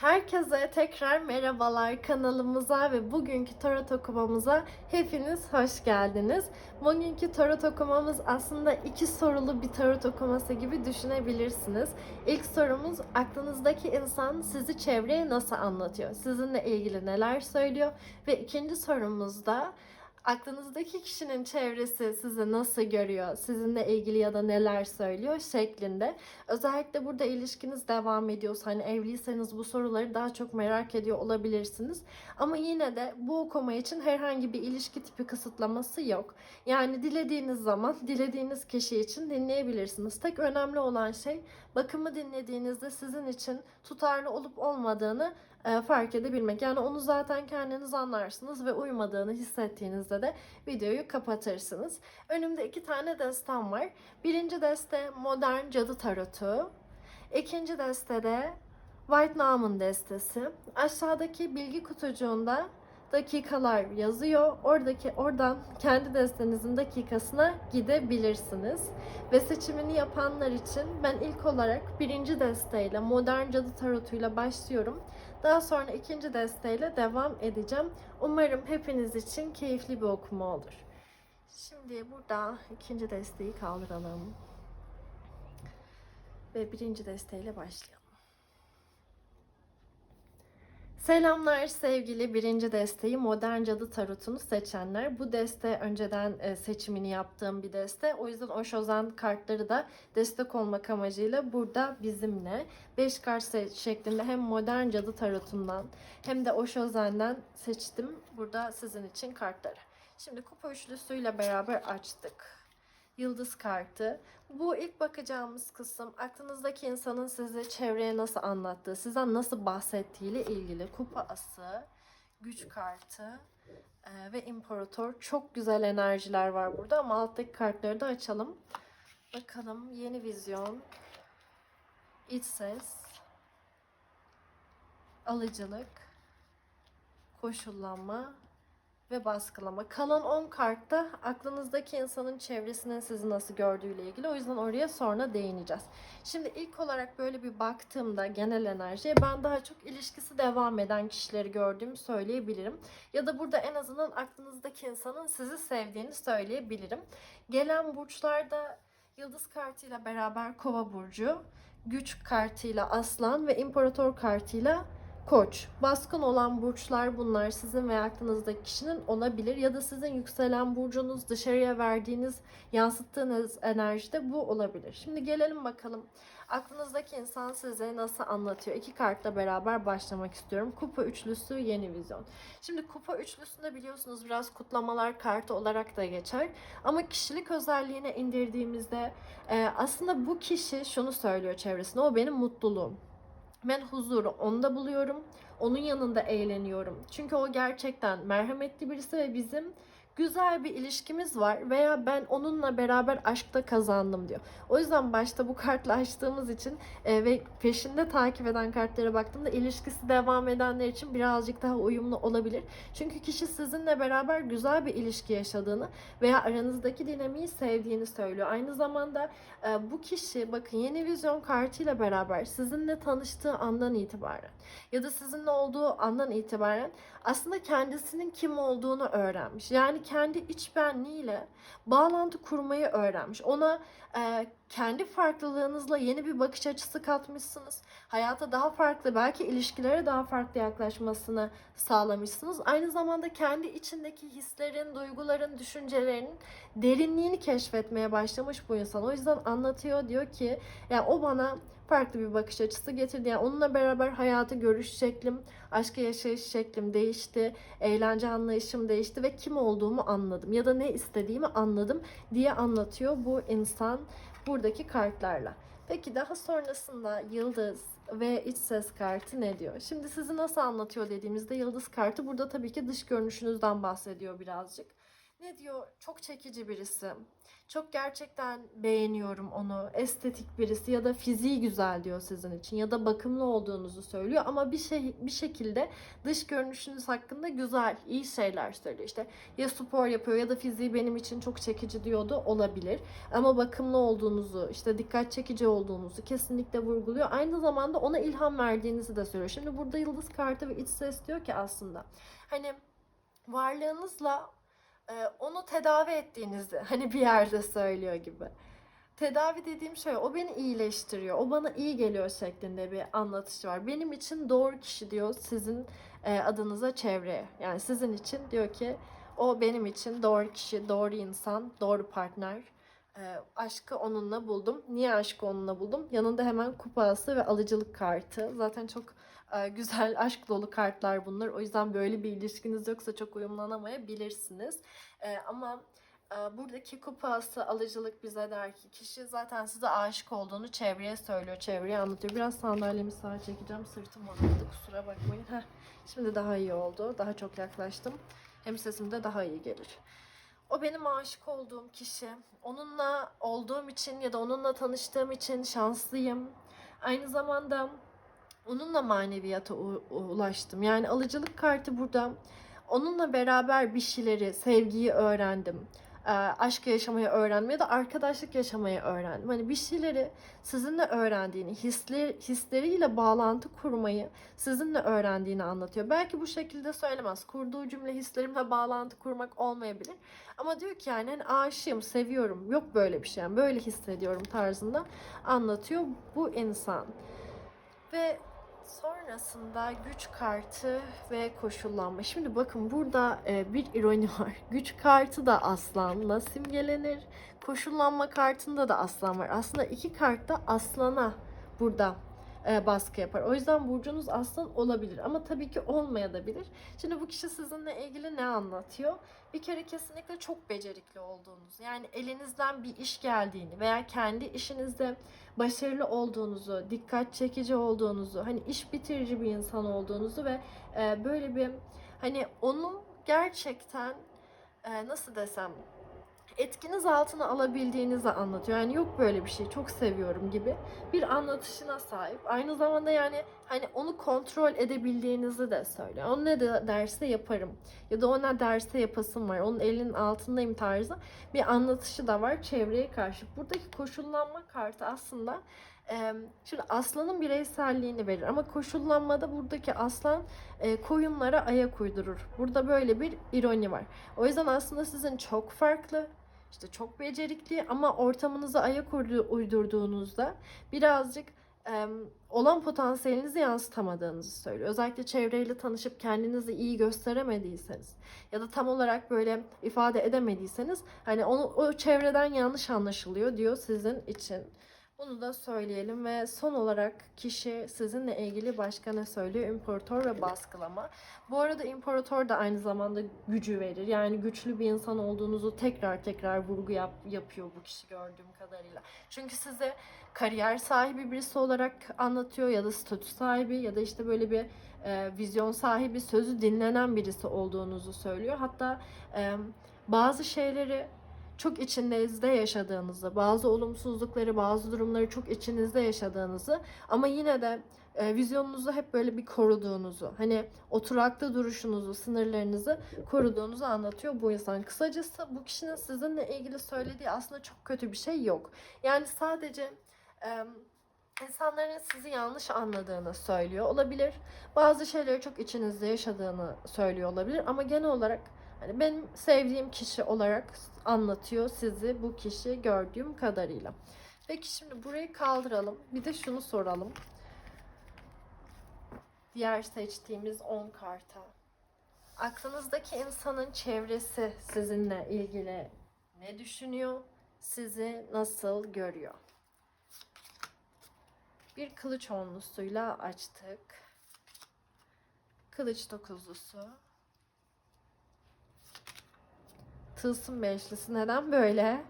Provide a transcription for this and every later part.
Herkese tekrar merhabalar kanalımıza ve bugünkü tarot okumamıza hepiniz hoş geldiniz. Bugünkü tarot okumamız aslında iki sorulu bir tarot okuması gibi düşünebilirsiniz. İlk sorumuz aklınızdaki insan sizi çevreye nasıl anlatıyor? Sizinle ilgili neler söylüyor? Ve ikinci sorumuz da aklınızdaki kişinin çevresi sizi nasıl görüyor, sizinle ilgili ya da neler söylüyor şeklinde. Özellikle burada ilişkiniz devam ediyorsa, hani evliyseniz bu soruları daha çok merak ediyor olabilirsiniz. Ama yine de bu okuma için herhangi bir ilişki tipi kısıtlaması yok. Yani dilediğiniz zaman, dilediğiniz kişi için dinleyebilirsiniz. Tek önemli olan şey bakımı dinlediğinizde sizin için tutarlı olup olmadığını fark edebilmek. Yani onu zaten kendiniz anlarsınız ve uymadığını hissettiğinizde de videoyu kapatırsınız. Önümde iki tane destem var. Birinci deste Modern Cadı Tarotu. İkinci deste de White Naaman destesi. Aşağıdaki bilgi kutucuğunda dakikalar yazıyor. Oradaki oradan kendi destenizin dakikasına gidebilirsiniz. Ve seçimini yapanlar için ben ilk olarak birinci desteyle Modern Cadı Tarotu'yla başlıyorum. Daha sonra ikinci desteyle devam edeceğim. Umarım hepiniz için keyifli bir okuma olur. Şimdi burada ikinci desteği kaldıralım. Ve birinci desteğiyle başlayalım. Selamlar sevgili birinci desteği Modern Cadı Tarot'unu seçenler. Bu deste önceden e, seçimini yaptığım bir deste. O yüzden Oşozan kartları da destek olmak amacıyla burada bizimle. 5 kart şeklinde hem Modern Cadı Tarot'undan hem de Oşozen'den seçtim. Burada sizin için kartları. Şimdi kupa üçlüsüyle beraber açtık. Yıldız kartı. Bu ilk bakacağımız kısım aklınızdaki insanın sizi çevreye nasıl anlattığı, sizden nasıl bahsettiğiyle ilgili. Kupa ası, güç kartı e, ve imparator. Çok güzel enerjiler var burada ama alttaki kartları da açalım. Bakalım yeni vizyon, iç ses, alıcılık, koşullanma, ve baskılama. Kalan 10 kartta aklınızdaki insanın çevresinin sizi nasıl gördüğüyle ilgili. O yüzden oraya sonra değineceğiz. Şimdi ilk olarak böyle bir baktığımda genel enerjiye ben daha çok ilişkisi devam eden kişileri gördüğümü söyleyebilirim. Ya da burada en azından aklınızdaki insanın sizi sevdiğini söyleyebilirim. Gelen burçlarda yıldız kartıyla beraber kova burcu, güç kartıyla aslan ve imparator kartıyla Koç. Baskın olan burçlar bunlar sizin ve aklınızdaki kişinin olabilir ya da sizin yükselen burcunuz dışarıya verdiğiniz, yansıttığınız enerjide bu olabilir. Şimdi gelelim bakalım aklınızdaki insan size nasıl anlatıyor? İki kartla beraber başlamak istiyorum. Kupa üçlüsü yeni vizyon. Şimdi kupa üçlüsünde biliyorsunuz biraz kutlamalar kartı olarak da geçer. Ama kişilik özelliğine indirdiğimizde e, aslında bu kişi şunu söylüyor çevresine. O benim mutluluğum. Ben huzuru onda buluyorum. Onun yanında eğleniyorum. Çünkü o gerçekten merhametli birisi ve bizim güzel bir ilişkimiz var veya ben onunla beraber aşkta kazandım diyor. O yüzden başta bu kartla açtığımız için e, ve peşinde takip eden kartlara baktığımda ilişkisi devam edenler için birazcık daha uyumlu olabilir. Çünkü kişi sizinle beraber güzel bir ilişki yaşadığını veya aranızdaki dinamiği sevdiğini söylüyor. Aynı zamanda e, bu kişi bakın yeni vizyon kartıyla beraber sizinle tanıştığı andan itibaren ya da sizinle olduğu andan itibaren aslında kendisinin kim olduğunu öğrenmiş. Yani kendi iç benliğiyle bağlantı kurmayı öğrenmiş. Ona e, kendi farklılığınızla yeni bir bakış açısı katmışsınız. Hayata daha farklı, belki ilişkilere daha farklı yaklaşmasını sağlamışsınız. Aynı zamanda kendi içindeki hislerin, duyguların, düşüncelerinin derinliğini keşfetmeye başlamış bu insan. O yüzden anlatıyor diyor ki yani o bana farklı bir bakış açısı getirdi. Yani onunla beraber hayatı görüş şeklim, aşkı yaşayış şeklim değişti, eğlence anlayışım değişti ve kim olduğumu anladım ya da ne istediğimi anladım diye anlatıyor bu insan buradaki kartlarla. Peki daha sonrasında yıldız ve iç ses kartı ne diyor? Şimdi sizi nasıl anlatıyor dediğimizde yıldız kartı burada tabii ki dış görünüşünüzden bahsediyor birazcık. Ne diyor? Çok çekici birisi. Çok gerçekten beğeniyorum onu. Estetik birisi ya da fiziği güzel diyor sizin için ya da bakımlı olduğunuzu söylüyor ama bir şey bir şekilde dış görünüşünüz hakkında güzel, iyi şeyler söylüyor. İşte ya spor yapıyor ya da fiziği benim için çok çekici diyordu olabilir. Ama bakımlı olduğunuzu, işte dikkat çekici olduğunuzu kesinlikle vurguluyor. Aynı zamanda ona ilham verdiğinizi de söylüyor. Şimdi burada yıldız kartı ve iç ses diyor ki aslında hani varlığınızla onu tedavi ettiğinizi hani bir yerde söylüyor gibi. Tedavi dediğim şey o beni iyileştiriyor, o bana iyi geliyor şeklinde bir anlatışı var. Benim için doğru kişi diyor sizin e, adınıza çevreye. Yani sizin için diyor ki o benim için doğru kişi, doğru insan, doğru partner. E, aşkı onunla buldum. Niye aşkı onunla buldum? Yanında hemen kupası ve alıcılık kartı. Zaten çok e, güzel aşk dolu kartlar bunlar. O yüzden böyle bir ilişkiniz yoksa çok uyumlanamayabilirsiniz. E, ama e, buradaki kupası alıcılık bize der ki kişi zaten size aşık olduğunu çevreye söylüyor, çevreye anlatıyor. Biraz sandalyemi sağa çekeceğim. Sırtım ağrıdı kusura bakmayın. Heh, şimdi daha iyi oldu. Daha çok yaklaştım. Hem sesim de daha iyi gelir. O benim aşık olduğum kişi. Onunla olduğum için ya da onunla tanıştığım için şanslıyım. Aynı zamanda onunla maneviyata ulaştım. Yani alıcılık kartı burada. Onunla beraber bir şeyleri, sevgiyi öğrendim. Ee, aşk yaşamayı öğrendim ya da arkadaşlık yaşamayı öğrendim. Hani bir şeyleri sizinle öğrendiğini, hisler, hisleriyle bağlantı kurmayı sizinle öğrendiğini anlatıyor. Belki bu şekilde söylemez. Kurduğu cümle hislerimle bağlantı kurmak olmayabilir. Ama diyor ki yani hani aşığım, seviyorum. Yok böyle bir şey. Yani böyle hissediyorum tarzında anlatıyor bu insan. Ve sonrasında güç kartı ve koşullanma. Şimdi bakın burada e, bir ironi var. Güç kartı da aslanla simgelenir. Koşullanma kartında da aslan var. Aslında iki kart da aslana burada e, baskı yapar. O yüzden burcunuz aslan olabilir ama tabii ki olmayabilir. Şimdi bu kişi sizinle ilgili ne anlatıyor? Bir kere kesinlikle çok becerikli olduğunuz, yani elinizden bir iş geldiğini veya kendi işinizde başarılı olduğunuzu, dikkat çekici olduğunuzu, hani iş bitirici bir insan olduğunuzu ve e, böyle bir hani onu gerçekten e, nasıl desem etkiniz altına alabildiğinizi anlatıyor. Yani yok böyle bir şey çok seviyorum gibi bir anlatışına sahip. Aynı zamanda yani hani onu kontrol edebildiğinizi de söylüyor. O ne de derse yaparım ya da o ne derse yapasım var. Onun elinin altındayım tarzı bir anlatışı da var çevreye karşı. Buradaki koşullanma kartı aslında şimdi aslanın bireyselliğini verir ama koşullanmada buradaki aslan koyunlara ayak uydurur. Burada böyle bir ironi var. O yüzden aslında sizin çok farklı, işte çok becerikli ama ortamınıza ayak uydu- uydurduğunuzda birazcık e, olan potansiyelinizi yansıtamadığınızı söylüyor. Özellikle çevreyle tanışıp kendinizi iyi gösteremediyseniz ya da tam olarak böyle ifade edemediyseniz hani onu o çevreden yanlış anlaşılıyor diyor sizin için. Bunu da söyleyelim ve son olarak kişi sizinle ilgili başka ne söylüyor? İmparator ve baskılama. Bu arada imparator da aynı zamanda gücü verir. Yani güçlü bir insan olduğunuzu tekrar tekrar vurgu yap, yapıyor bu kişi gördüğüm kadarıyla. Çünkü size kariyer sahibi birisi olarak anlatıyor ya da statü sahibi ya da işte böyle bir e, vizyon sahibi, sözü dinlenen birisi olduğunuzu söylüyor. Hatta e, bazı şeyleri çok içinizde yaşadığınızı, bazı olumsuzlukları, bazı durumları çok içinizde yaşadığınızı ama yine de e, vizyonunuzu hep böyle bir koruduğunuzu, hani oturaklı duruşunuzu, sınırlarınızı koruduğunuzu anlatıyor bu insan. Kısacası bu kişinin sizinle ilgili söylediği aslında çok kötü bir şey yok. Yani sadece e, insanların sizi yanlış anladığını söylüyor olabilir. Bazı şeyleri çok içinizde yaşadığını söylüyor olabilir ama genel olarak Hani benim sevdiğim kişi olarak anlatıyor sizi bu kişi gördüğüm kadarıyla. Peki şimdi burayı kaldıralım. Bir de şunu soralım. Diğer seçtiğimiz 10 karta. Aklınızdaki insanın çevresi sizinle ilgili ne düşünüyor? Sizi nasıl görüyor? Bir kılıç onlusuyla açtık. Kılıç dokuzlusu. Tılsım beşlisi neden böyle?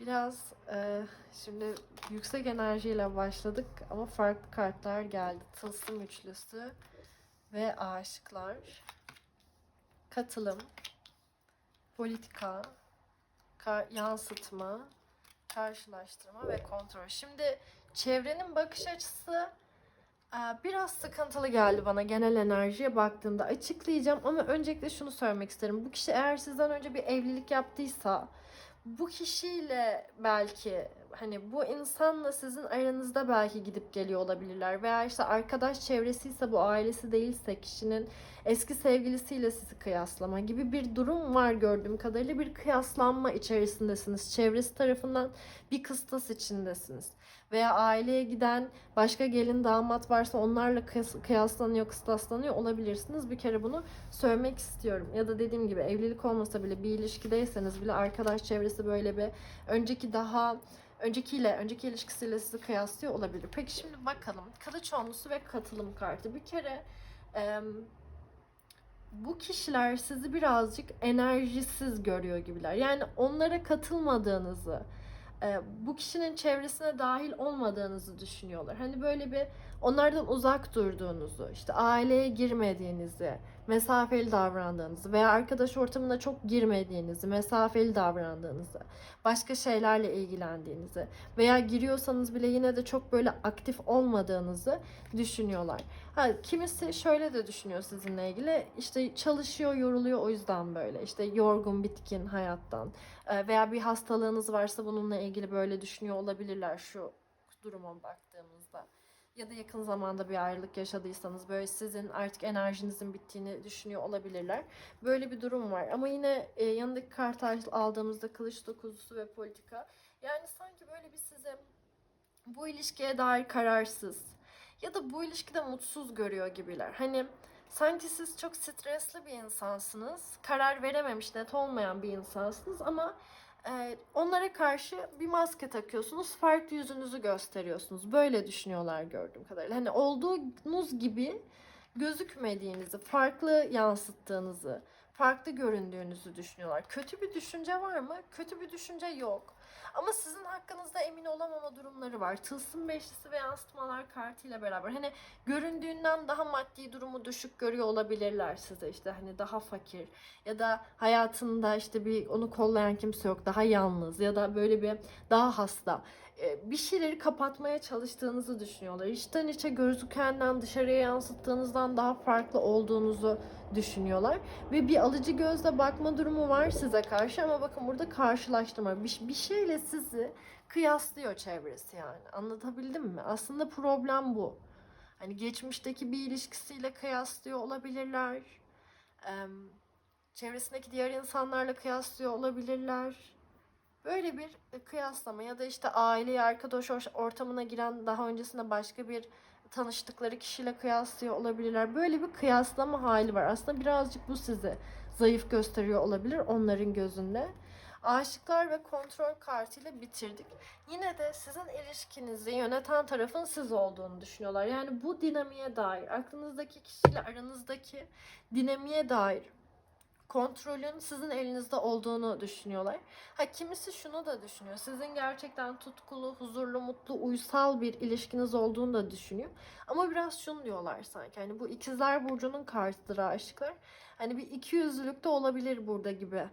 Biraz e, şimdi yüksek enerjiyle başladık ama farklı kartlar geldi. Tılsım üçlüsü ve aşıklar. Katılım. politika, ka- yansıtma, karşılaştırma ve kontrol. Şimdi çevrenin bakış açısı biraz sıkıntılı geldi bana genel enerjiye baktığımda. Açıklayacağım ama öncelikle şunu söylemek isterim. Bu kişi eğer sizden önce bir evlilik yaptıysa bu kişiyle belki hani bu insanla sizin aranızda belki gidip geliyor olabilirler veya işte arkadaş çevresi ise bu ailesi değilse kişinin eski sevgilisiyle sizi kıyaslama gibi bir durum var gördüğüm kadarıyla bir kıyaslanma içerisindesiniz. Çevresi tarafından bir kıstas içindesiniz. Veya aileye giden başka gelin damat varsa onlarla kıyas- kıyaslanıyor, kıstaslanıyor olabilirsiniz. Bir kere bunu söylemek istiyorum. Ya da dediğim gibi evlilik olmasa bile bir ilişkideyseniz bile arkadaş çevresi böyle bir önceki daha öncekiyle, önceki ilişkisiyle sizi kıyaslıyor olabilir. Peki şimdi bakalım. Kılıç onlusu ve katılım kartı. Bir kere em, bu kişiler sizi birazcık enerjisiz görüyor gibiler. Yani onlara katılmadığınızı, e, bu kişinin çevresine dahil olmadığınızı düşünüyorlar. Hani böyle bir onlardan uzak durduğunuzu, işte aileye girmediğinizi, mesafeli davrandığınızı veya arkadaş ortamına çok girmediğinizi, mesafeli davrandığınızı, başka şeylerle ilgilendiğinizi veya giriyorsanız bile yine de çok böyle aktif olmadığınızı düşünüyorlar. Ha, kimisi şöyle de düşünüyor sizinle ilgili. İşte çalışıyor, yoruluyor o yüzden böyle. İşte yorgun, bitkin hayattan. Ee, veya bir hastalığınız varsa bununla ilgili böyle düşünüyor olabilirler şu duruma baktığımızda. Ya da yakın zamanda bir ayrılık yaşadıysanız böyle sizin artık enerjinizin bittiğini düşünüyor olabilirler. Böyle bir durum var. Ama yine e, yanındaki kart aldığımızda kılıç dokuzusu ve politika. Yani sanki böyle bir size bu ilişkiye dair kararsız ya da bu ilişkide mutsuz görüyor gibiler. Hani sanki siz çok stresli bir insansınız. Karar verememiş, net olmayan bir insansınız ama e, onlara karşı bir maske takıyorsunuz. Farklı yüzünüzü gösteriyorsunuz. Böyle düşünüyorlar gördüğüm kadarıyla. Hani olduğunuz gibi gözükmediğinizi, farklı yansıttığınızı, farklı göründüğünüzü düşünüyorlar. Kötü bir düşünce var mı? Kötü bir düşünce yok. Ama sizin hakkınızda emin olamama durumları var. Tılsım beşlisi ve yansıtmalar kartıyla beraber. Hani göründüğünden daha maddi durumu düşük görüyor olabilirler size işte hani daha fakir ya da hayatında işte bir onu kollayan kimse yok daha yalnız ya da böyle bir daha hasta Ee, bir şeyleri kapatmaya çalıştığınızı düşünüyorlar. İçten içe gözükenden dışarıya yansıttığınızdan daha farklı olduğunuzu düşünüyorlar. Ve bir alıcı gözle bakma durumu var size karşı ama bakın burada karşılaştırma. Bir, bir şeyle sizi kıyaslıyor çevresi yani. Anlatabildim mi? Aslında problem bu. Hani geçmişteki bir ilişkisiyle kıyaslıyor olabilirler. Eee, çevresindeki diğer insanlarla kıyaslıyor olabilirler. Böyle bir kıyaslama ya da işte aileyi arkadaş or- ortamına giren daha öncesinde başka bir tanıştıkları kişiyle kıyaslıyor olabilirler. Böyle bir kıyaslama hali var. Aslında birazcık bu sizi zayıf gösteriyor olabilir onların gözünde. Aşıklar ve kontrol kartıyla bitirdik. Yine de sizin ilişkinizi yöneten tarafın siz olduğunu düşünüyorlar. Yani bu dinamiğe dair, aklınızdaki kişiyle aranızdaki dinamiğe dair kontrolün sizin elinizde olduğunu düşünüyorlar. Ha kimisi şunu da düşünüyor. Sizin gerçekten tutkulu, huzurlu, mutlu, uysal bir ilişkiniz olduğunu da düşünüyor. Ama biraz şunu diyorlar sanki. Hani bu ikizler burcunun kartıdır aşıklar. Hani bir iki yüzlülük de olabilir burada gibi.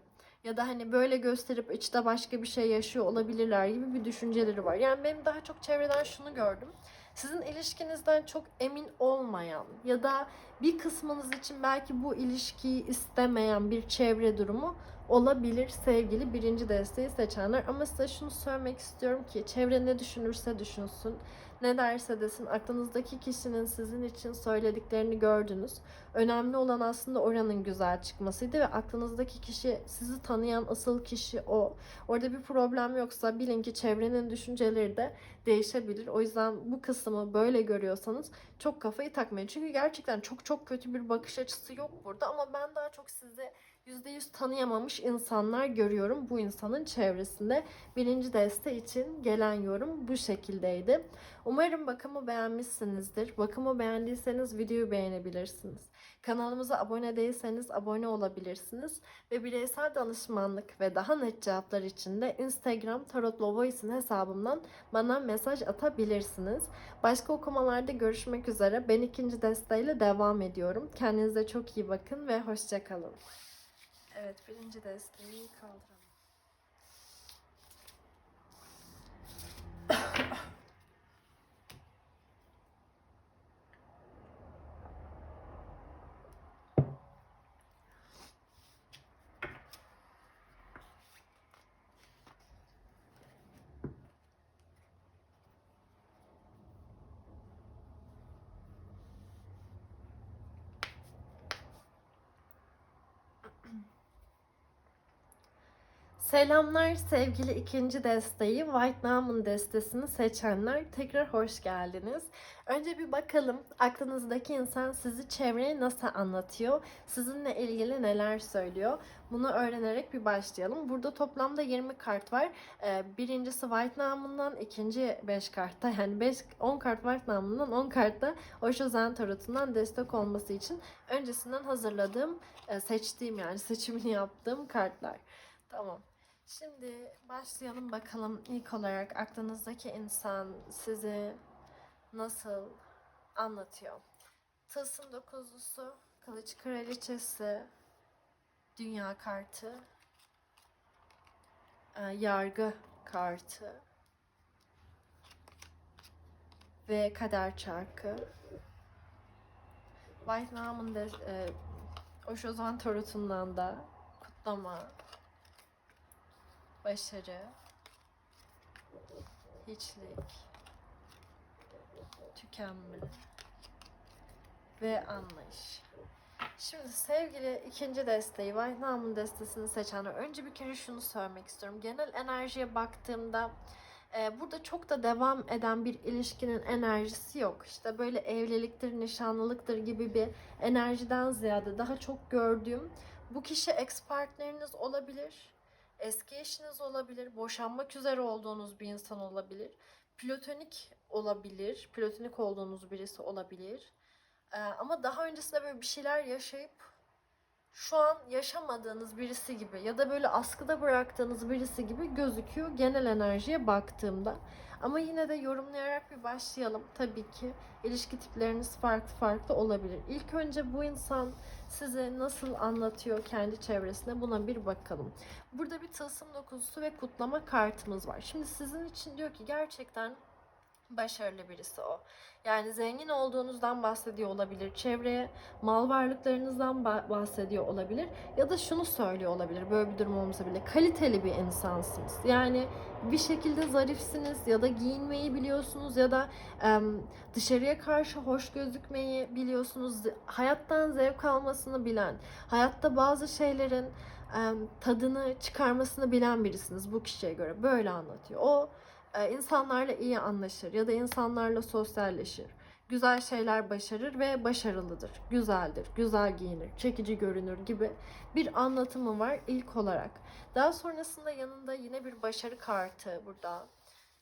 Ya da hani böyle gösterip içte başka bir şey yaşıyor olabilirler gibi bir düşünceleri var. Yani benim daha çok çevreden şunu gördüm. Sizin ilişkinizden çok emin olmayan ya da bir kısmınız için belki bu ilişkiyi istemeyen bir çevre durumu olabilir sevgili birinci desteği seçenler. Ama size şunu söylemek istiyorum ki çevre ne düşünürse düşünsün, ne derse desin aklınızdaki kişinin sizin için söylediklerini gördünüz. Önemli olan aslında oranın güzel çıkmasıydı ve aklınızdaki kişi sizi tanıyan asıl kişi o. Orada bir problem yoksa bilin ki çevrenin düşünceleri de değişebilir. O yüzden bu kısmı böyle görüyorsanız çok kafayı takmayın. Çünkü gerçekten çok çok kötü bir bakış açısı yok burada ama ben daha çok sizi %100 tanıyamamış insanlar görüyorum bu insanın çevresinde. Birinci deste için gelen yorum bu şekildeydi. Umarım bakımı beğenmişsinizdir. Bakımı beğendiyseniz videoyu beğenebilirsiniz. Kanalımıza abone değilseniz abone olabilirsiniz. Ve bireysel danışmanlık ve daha net cevaplar için de Instagram Tarot Lovois'in hesabımdan bana mesaj atabilirsiniz. Başka okumalarda görüşmek üzere. Ben ikinci desteğiyle devam ediyorum. Kendinize çok iyi bakın ve hoşçakalın. Evet birinci desteği kaldıralım. Selamlar sevgili ikinci desteği White Diamond destesini seçenler tekrar hoş geldiniz. Önce bir bakalım aklınızdaki insan sizi çevreye nasıl anlatıyor, sizinle ilgili neler söylüyor. Bunu öğrenerek bir başlayalım. Burada toplamda 20 kart var. Ee, Birincisi White Diamond'dan, ikinci 5 kartta yani 5 10 kart White Diamond'dan 10 kartta Osho Zen Tarot'undan destek olması için öncesinden hazırladığım, e, seçtiğim yani seçimini yaptığım kartlar. Tamam. Şimdi başlayalım bakalım ilk olarak aklınızdaki insan sizi nasıl anlatıyor? Tılsım dokuzlusu, kılıç kraliçesi, dünya kartı, e, yargı kartı ve kader çarkı. White Diamond de, e, Osho Zen Tarot'undan da kutlama, başarı, hiçlik, tükenme ve anlayış. Şimdi sevgili ikinci desteği Vahnam'ın destesini seçenler önce bir kere şunu söylemek istiyorum. Genel enerjiye baktığımda e, burada çok da devam eden bir ilişkinin enerjisi yok. İşte böyle evliliktir, nişanlılıktır gibi bir enerjiden ziyade daha çok gördüğüm bu kişi ex partneriniz olabilir eski eşiniz olabilir, boşanmak üzere olduğunuz bir insan olabilir, platonik olabilir, platonik olduğunuz birisi olabilir. Ee, ama daha öncesinde böyle bir şeyler yaşayıp şu an yaşamadığınız birisi gibi ya da böyle askıda bıraktığınız birisi gibi gözüküyor genel enerjiye baktığımda. Ama yine de yorumlayarak bir başlayalım. Tabii ki ilişki tipleriniz farklı farklı olabilir. İlk önce bu insan size nasıl anlatıyor kendi çevresine buna bir bakalım. Burada bir tılsım dokuzusu ve kutlama kartımız var. Şimdi sizin için diyor ki gerçekten başarılı birisi o. Yani zengin olduğunuzdan bahsediyor olabilir. Çevreye mal varlıklarınızdan bahsediyor olabilir. Ya da şunu söylüyor olabilir. Böyle bir durum olmasa bile kaliteli bir insansınız. Yani bir şekilde zarifsiniz ya da giyinmeyi biliyorsunuz ya da dışarıya karşı hoş gözükmeyi biliyorsunuz. Hayattan zevk almasını bilen, hayatta bazı şeylerin tadını çıkarmasını bilen birisiniz bu kişiye göre. Böyle anlatıyor. O insanlarla iyi anlaşır ya da insanlarla sosyalleşir. Güzel şeyler başarır ve başarılıdır. Güzeldir, güzel giyinir, çekici görünür gibi bir anlatımı var ilk olarak. Daha sonrasında yanında yine bir başarı kartı burada.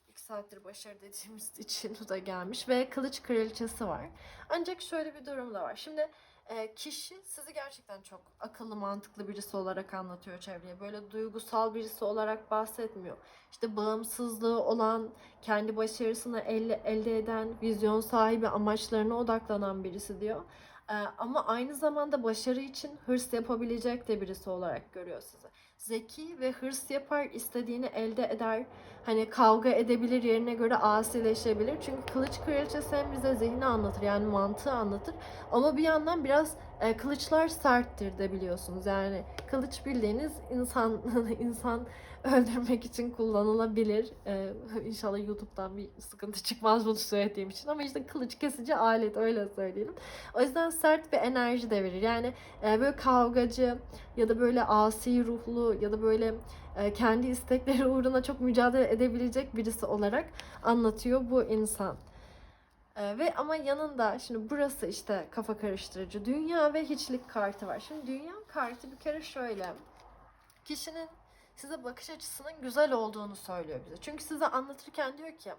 İki saattir başarı dediğimiz için o da gelmiş ve kılıç kraliçesi var. Ancak şöyle bir durum da var. Şimdi e, kişi sizi gerçekten çok akıllı mantıklı birisi olarak anlatıyor çevreye. Böyle duygusal birisi olarak bahsetmiyor. İşte bağımsızlığı olan, kendi başarısını elde, elde eden, vizyon sahibi, amaçlarına odaklanan birisi diyor. E, ama aynı zamanda başarı için hırs yapabilecek de birisi olarak görüyor sizi. Zeki ve hırs yapar, istediğini elde eder. Hani kavga edebilir, yerine göre asileşebilir. Çünkü kılıç kraliçesi hem bize zihni anlatır yani mantığı anlatır. Ama bir yandan biraz e, kılıçlar serttir de biliyorsunuz. Yani kılıç bildiğiniz insan insan öldürmek için kullanılabilir. Ee, inşallah YouTube'dan bir sıkıntı çıkmaz bunu söylediğim için. Ama işte kılıç kesici alet öyle söyleyelim. O yüzden sert bir enerji de verir. Yani e, böyle kavgacı ya da böyle asi ruhlu ya da böyle e, kendi istekleri uğruna çok mücadele edebilecek birisi olarak anlatıyor bu insan. Ee, ve ama yanında şimdi burası işte kafa karıştırıcı dünya ve hiçlik kartı var. Şimdi dünya kartı bir kere şöyle. Kişinin size bakış açısının güzel olduğunu söylüyor bize. Çünkü size anlatırken diyor ki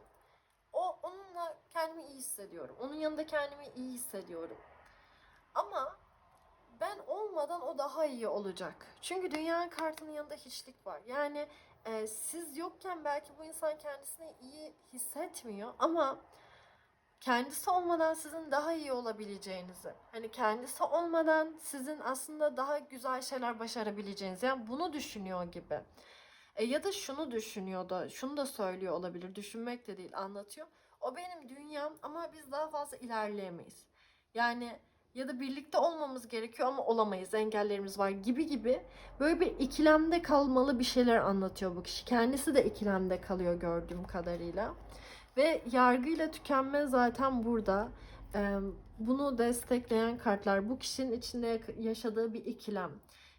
o onunla kendimi iyi hissediyorum. Onun yanında kendimi iyi hissediyorum. Ama ben olmadan o daha iyi olacak. Çünkü dünya kartının yanında hiçlik var. Yani e, siz yokken belki bu insan kendisini iyi hissetmiyor ama kendisi olmadan sizin daha iyi olabileceğinizi, hani kendisi olmadan sizin aslında daha güzel şeyler başarabileceğinizi, yani bunu düşünüyor gibi. E, ya da şunu düşünüyor da, şunu da söylüyor olabilir, düşünmek de değil, anlatıyor. O benim dünyam ama biz daha fazla ilerleyemeyiz. Yani ya da birlikte olmamız gerekiyor ama olamayız, engellerimiz var gibi gibi böyle bir ikilemde kalmalı bir şeyler anlatıyor bu kişi. Kendisi de ikilemde kalıyor gördüğüm kadarıyla. Ve yargıyla tükenme zaten burada. Bunu destekleyen kartlar bu kişinin içinde yaşadığı bir ikilem.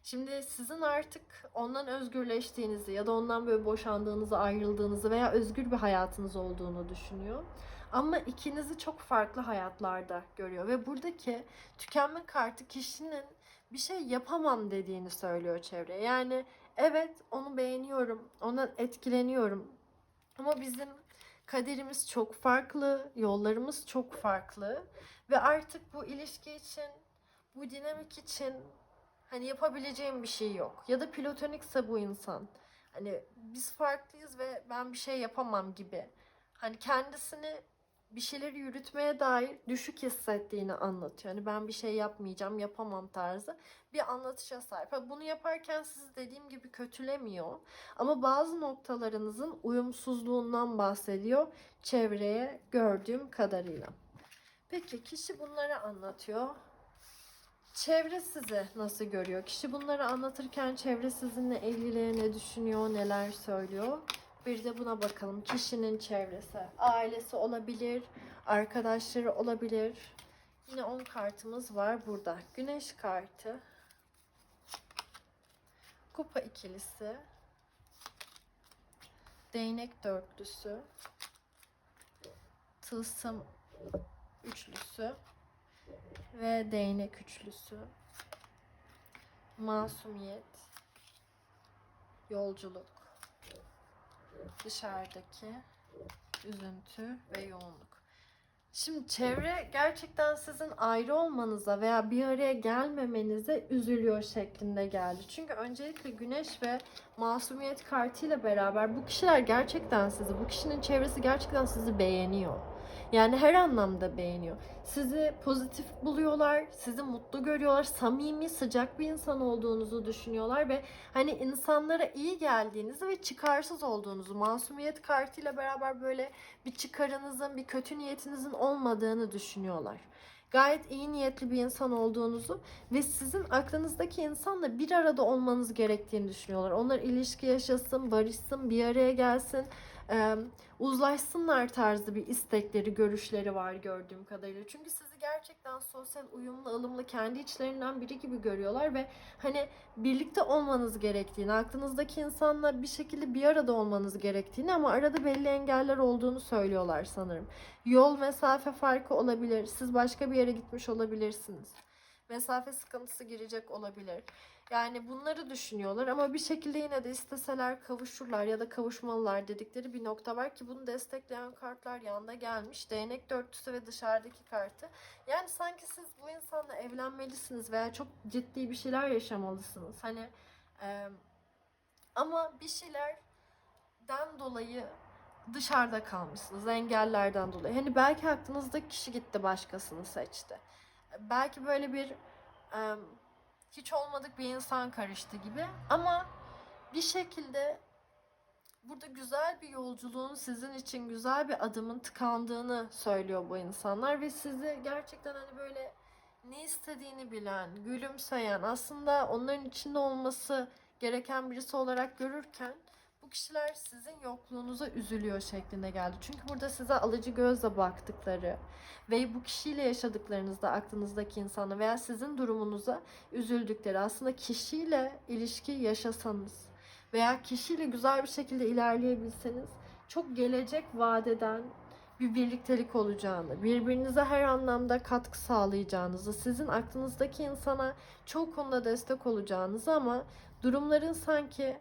Şimdi sizin artık ondan özgürleştiğinizi ya da ondan böyle boşandığınızı, ayrıldığınızı veya özgür bir hayatınız olduğunu düşünüyor. Ama ikinizi çok farklı hayatlarda görüyor ve buradaki tükenme kartı kişinin bir şey yapamam dediğini söylüyor çevreye. Yani evet onu beğeniyorum, ondan etkileniyorum. Ama bizim kaderimiz çok farklı, yollarımız çok farklı ve artık bu ilişki için, bu dinamik için hani yapabileceğim bir şey yok. Ya da platonikse bu insan. Hani biz farklıyız ve ben bir şey yapamam gibi. Hani kendisini bir şeyleri yürütmeye dair düşük hissettiğini anlatıyor. Hani ben bir şey yapmayacağım, yapamam tarzı bir anlatışa sahip. Bunu yaparken sizi dediğim gibi kötülemiyor. Ama bazı noktalarınızın uyumsuzluğundan bahsediyor çevreye gördüğüm kadarıyla. Peki kişi bunları anlatıyor. Çevre sizi nasıl görüyor? Kişi bunları anlatırken çevre sizinle ilgili ne düşünüyor, neler söylüyor? Bir de buna bakalım. Kişinin çevresi. Ailesi olabilir, arkadaşları olabilir. Yine 10 kartımız var burada. Güneş kartı. Kupa ikilisi. Değnek dörtlüsü. Tılsım üçlüsü. Ve değnek üçlüsü. Masumiyet. Yolculuk dışarıdaki üzüntü ve yoğunluk. Şimdi çevre gerçekten sizin ayrı olmanıza veya bir araya gelmemenize üzülüyor şeklinde geldi. Çünkü öncelikle güneş ve masumiyet kartıyla beraber bu kişiler gerçekten sizi, bu kişinin çevresi gerçekten sizi beğeniyor. Yani her anlamda beğeniyor. Sizi pozitif buluyorlar, sizi mutlu görüyorlar, samimi, sıcak bir insan olduğunuzu düşünüyorlar ve hani insanlara iyi geldiğinizi ve çıkarsız olduğunuzu, masumiyet kartıyla beraber böyle bir çıkarınızın, bir kötü niyetinizin olmadığını düşünüyorlar. Gayet iyi niyetli bir insan olduğunuzu ve sizin aklınızdaki insanla bir arada olmanız gerektiğini düşünüyorlar. Onlar ilişki yaşasın, barışsın, bir araya gelsin, e, uzlaşsınlar tarzı bir istekleri, görüşleri var gördüğüm kadarıyla. Çünkü sizi gerçekten sosyal, uyumlu, ılımlı, kendi içlerinden biri gibi görüyorlar ve hani birlikte olmanız gerektiğini, aklınızdaki insanla bir şekilde bir arada olmanız gerektiğini ama arada belli engeller olduğunu söylüyorlar sanırım. Yol, mesafe farkı olabilir. Siz başka bir yere gitmiş olabilirsiniz. Mesafe sıkıntısı girecek olabilir. Yani bunları düşünüyorlar ama bir şekilde yine de isteseler kavuşurlar ya da kavuşmalılar dedikleri bir nokta var ki bunu destekleyen kartlar yanında gelmiş. Değnek dörtlüsü ve dışarıdaki kartı. Yani sanki siz bu insanla evlenmelisiniz veya çok ciddi bir şeyler yaşamalısınız. Hani e, ama bir şeylerden dolayı dışarıda kalmışsınız engellerden dolayı. Hani belki aklınızdaki kişi gitti başkasını seçti. Belki böyle bir e, hiç olmadık bir insan karıştı gibi. Ama bir şekilde burada güzel bir yolculuğun sizin için güzel bir adımın tıkandığını söylüyor bu insanlar ve sizi gerçekten hani böyle ne istediğini bilen, gülümseyen, aslında onların içinde olması gereken birisi olarak görürken bu kişiler sizin yokluğunuza üzülüyor şeklinde geldi. Çünkü burada size alıcı gözle baktıkları ve bu kişiyle yaşadıklarınızda aklınızdaki insana veya sizin durumunuza üzüldükleri aslında kişiyle ilişki yaşasanız veya kişiyle güzel bir şekilde ilerleyebilseniz çok gelecek vadeden bir birliktelik olacağını, birbirinize her anlamda katkı sağlayacağınızı, sizin aklınızdaki insana çok konuda destek olacağınızı ama durumların sanki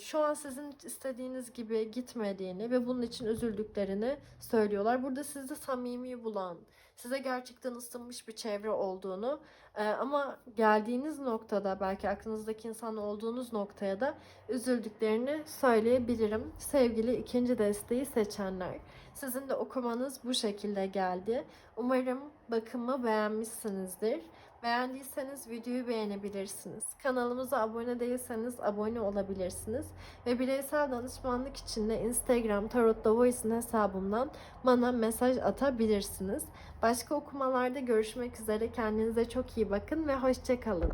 şu an sizin istediğiniz gibi gitmediğini ve bunun için üzüldüklerini söylüyorlar. Burada sizi samimi bulan, size gerçekten ısınmış bir çevre olduğunu e, ama geldiğiniz noktada belki aklınızdaki insan olduğunuz noktaya da üzüldüklerini söyleyebilirim. Sevgili ikinci desteği seçenler. Sizin de okumanız bu şekilde geldi. Umarım bakımı beğenmişsinizdir. Beğendiyseniz videoyu beğenebilirsiniz. Kanalımıza abone değilseniz abone olabilirsiniz. Ve bireysel danışmanlık için de Instagram Tarot The Voice'in hesabımdan bana mesaj atabilirsiniz. Başka okumalarda görüşmek üzere. Kendinize çok iyi bakın ve hoşçakalın.